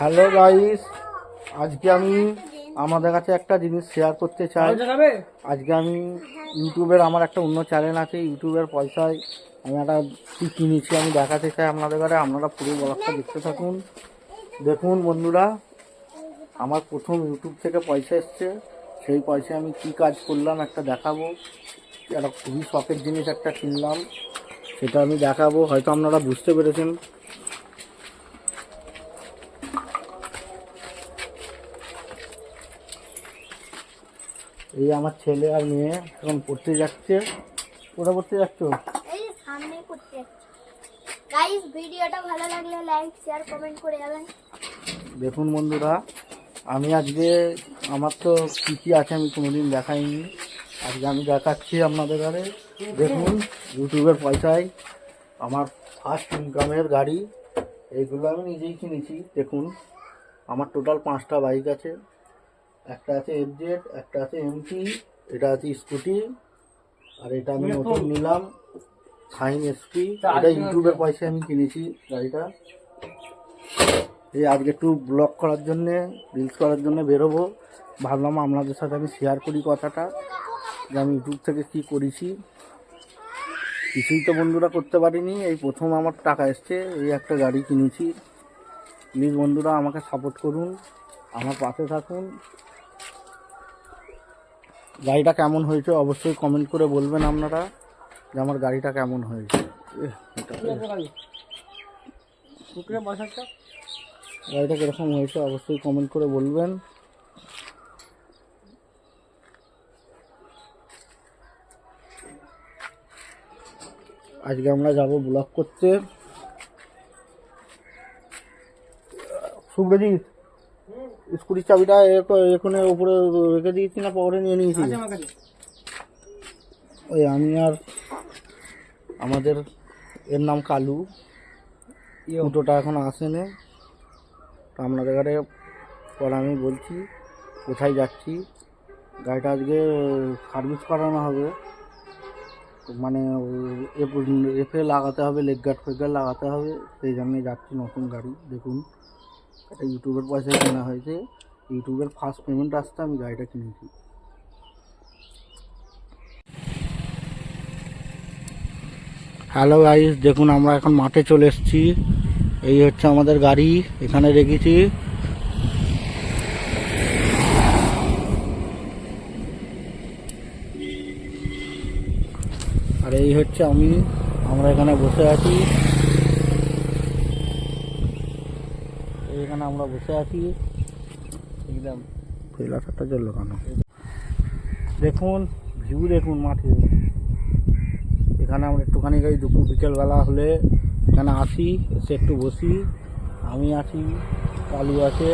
Hello guys আজকে আমি আমাদের কাছে একটা জিনিস শেয়ার করতে চাই। আজকে আমি ইউটিউবের আমার একটা অন্য চ্যানেল আছে ইউটিউবের পয়সায় আমি একটা কী কিনেছি আমি দেখাতে চাই আপনাদের ঘরে আপনারা পুরো ব্লগটা দেখতে থাকুন। দেখুন বন্ধুরা আমার প্রথম ইউটিউব থেকে পয়সা এসছে। সেই পয়সায় আমি কি কাজ করলাম একটা দেখাবো। একটা খুবই শখের জিনিস একটা কিনলাম। সেটা আমি দেখাবো। হয়তো আপনারা বুঝতে পেরেছেন। এই আমার ছেলে আর মেয়ে এখন পড়তে যাচ্ছে। কোথায় পড়তে যাচ্ছ? এই সামনে করতে গাইস ভিডিওটা ভালো লাগলে লাইক শেয়ার কমেন্ট করে যাবেন। দেখুন বন্ধুরা আমি আজকে আমার তো কী কী আছে আমি কোনোদিন দেখাইনি। আজকে আমি দেখাচ্ছি আপনাদের ঘরে দেখুন ইউটিউবের পয়সায় আমার ফার্স্ট ইনকামের গাড়ি। এইগুলো আমি নিজেই কিনেছি দেখুন। আমার টোটাল পাঁচটা বাইক আছে। একটা আছে এফজেড একটা আছে এমটি এটা আছে স্কুটি আর এটা আমি নতুন নিলাম সাইন এসপি এটা ইউটিউবের পয়সায় আমি কিনেছি গাড়িটা। এই আজকে একটু ব্লগ করার জন্যে রিলস করার জন্য বেরোবো। ভাবলাম আপনাদের সাথে আমি শেয়ার করি কথাটা যে আমি ইউটিউব থেকে কী করেছি। কিছুই তো বন্ধুরা করতে পারিনি এই প্রথম আমার টাকা এসছে এই একটা গাড়ি কিনেছি। প্লিজ বন্ধুরা আমাকে সাপোর্ট করুন আমার পাশে থাকুন। গাড়িটা কেমন হয়েছে অবশ্যই কমেন্ট করে বলবেন আপনারা যে আমার গাড়িটা কেমন হয়েছে। গাড়িটা কীরকম হয়েছে অবশ্যই কমেন্ট করে বলবেন। আজকে আমরা যাব ব্লগ করতে। সুব্রজিৎ স্কুটির চাবিটা এখানে উপরে রেখে দিয়েছি না পরে নিয়ে নিয়েছি? ওই আমি আর আমাদের এর নাম কালু। দুটোটা এখন আসেনি। তো আপনাদের ঘরে পরে আমি বলছি কোথায় যাচ্ছি? গাড়িটা আজকে সার্ভিস করানো হবে। মানে এফে লাগাতে হবে লেগ গার্ড ফেগ গার্ড লাগাতে হবে। সেই জন্যে যাচ্ছি নতুন গাড়ি দেখুন। এটা ইউটিউবের পয়সায় কেনা হয়েছে। ইউটিউবের ফার্স্ট পেমেন্ট আসতে আমি গাড়িটা কিনেছি। হ্যালো গাইস দেখুন আমরা এখন মাঠে চলে এসেছি। এই হচ্ছে আমাদের গাড়ি, এখানে রেখেছি। আর এই হচ্ছে আমি, আমরা এখানে বসে আছি। এখানে আমরা বসে আছি। একদম। কৈলাসাটা জল লাগানো। দেখুন ভিউ দেখুন মাঠে। এখানে আমরা একটুখানি যাই দুপুর বিকেলবেলা হলে এখানে আসি এসে একটু বসি। আমি আছি কালু আছে।